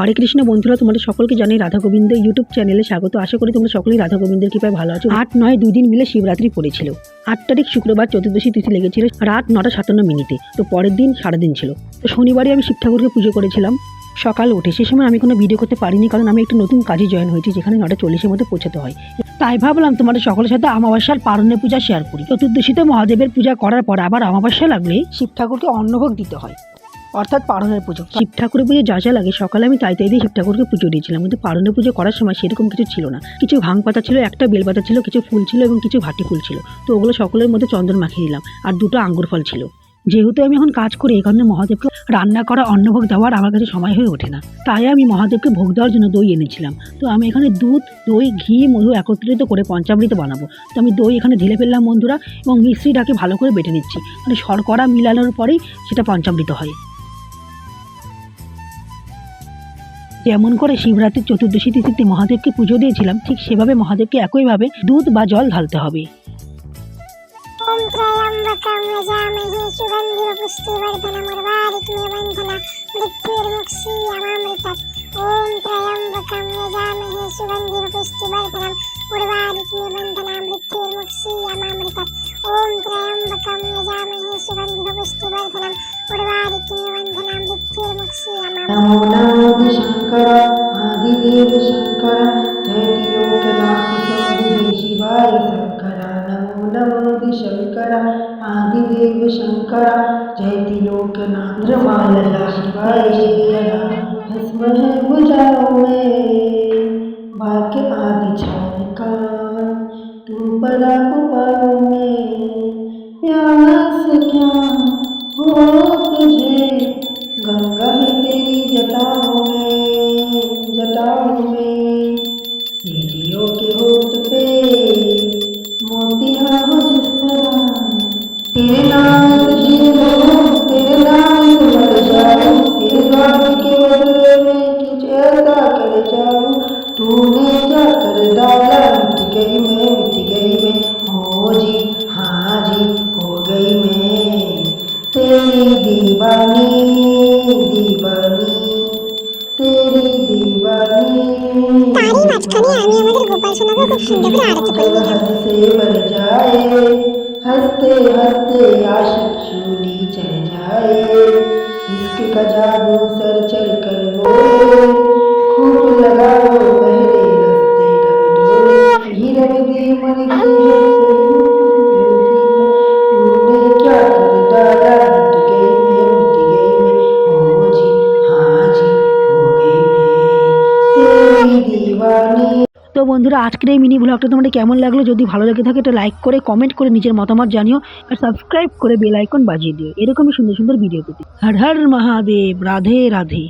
হরে কৃষ্ণ বন্ধুরা, তোমাদের সকলকে জানাই রাধা গোবিন্দ ইউটিউব চ্যানেলে স্বাগত। আশা করি তোমরা সকলেই রাধা গোবিন্দের কৃপায় ভালো আছো। আট নয়, দুই দিন মিলে শিবরাত্রি পড়েছিল। আট তারিখ শুক্রবার চতুর্দশী তিথি লেগেছিল রাত নটা সাতান্ন মিনিটে। তো পরের দিন সারাদিন ছিল। তো শনিবারে আমি শিব ঠাকুরকে পুজো করেছিলাম। সকাল উঠে সে সময় আমি কোনো ভিডিও করতে পারিনি, কারণ আমি একটা নতুন কাজে জয়েন হয়েছি, যেখানে নটা চল্লিশের মধ্যে পৌঁছাতে হয়। তাই ভাবলাম তোমাদের সকলের সাথে আমাবাস্যার পারণের পূজা শেয়ার করি। চতুর্দশীতে মহাদেবের পূজা করার পর আবার আমাবাস্যা লাগলে শিব ঠাকুরকে অন্নভোগ দিতে হয়। অর্থাৎ পারণের পুজো। শিব ঠাকুরের পুজো যা যা লাগে, সকালে আমি তাই তাই দিয়ে শিব ঠাকুরকে পুজো দিয়েছিলাম। কিন্তু পারণের পুজো করার সময় সেরকম কিছু ছিল না। কিছু ভাং পাতা ছিল, একটা বেলপাতা ছিল, কিছু ফুল ছিল এবং কিছু ভাটি ফুল ছিল। তো ওগুলো সকলের মধ্যে চন্দন মাখিয়ে দিলাম আর দুটো আঙ্গুর ফল ছিল। যেহেতু আমি এখন কাজ করি কারণে মহাদেবকে রান্না করা, অন্নভোগ দেওয়ার আমার কাছে সময় হয়ে ওঠে না। তাই আমি মহাদেবকে ভোগ দেওয়ার জন্য দই এনেছিলাম। তো আমি এখানে দুধ, দই, ঘি, মধু একত্রিত করে পঞ্চামৃত বানাবো। তো আমি দই এখানে ঢেলে ফেললাম বন্ধুরা এবং মিশ্রিটাকে ভালো করে বেটে নিচ্ছি। মানে শর্করা মিলানোর পরেই সেটা পঞ্চামৃত হয়। যেমন করে শিবরাত্রির চতুর্দশী তিথিতে মহাদেবকে পুজো দিয়েছিলাম ঠিক সেভাবে মহাদেবকে একইভাবে দুধ বা জল ঢালতে হবে ॐ त्र्यम्बकं यजामहे सुगन्धिपुष्टिवर्धनमुर्वारिक्मे बन्धना मृत्युर्मुक्षीयमामृतत् ॐ त्र्यम्बकं यजामहे सुगन्धिपुष्टिवर्धनम् उर्वारिक्मे बन्धना मृत्युर्मुक्षीयमामृतत् ॐ त्र्यम्बकं यजामहे सुगन्धिपुष्टिवर्धनम् उर्वारिक्मे बन्धना मृत्युर्मुक्षीयमामृतत् नमो नमो शंकर आदिदेव शंकर, जय लोकनाथ शंभु शिवाय शंकर, नमो नमो शंकर आदिदेव शंकर, जय लोकनाथ रमालया शिवाय शंकर भस्म है बुझाओ में, बाके आदि छाय का तू बड़ा पाओ तेरे नाम की हूँ में हो जी हाँ जी हो गई मैं तेरी दीवानी दीवानी तेरी दीवानी। तारी मत करिए हमें मतलब गोपाल सुना को सुंदर आरती कोई नहीं। से बन जाए हँसते हँसते आशिक चूनी चल जाए। इसके कजा सर चल कर बोले खूब लगाओ पहले रस्ते का डोले ही रख दे मन की তো বন্ধুরা, আজকের এই মিনি ব্লগটা তোমাদের কেমন লাগল? যদি ভালো লেগে থাকে এটা লাইক করে কমেন্ট করে নিজের মতামত জানিও আর সাবস্ক্রাইব করে বেল আইকন বাজিয়ে দিও। এরকমই সুন্দর সুন্দর ভিডিও পেতে। হর হর মহাদেব, রাধে রাধে।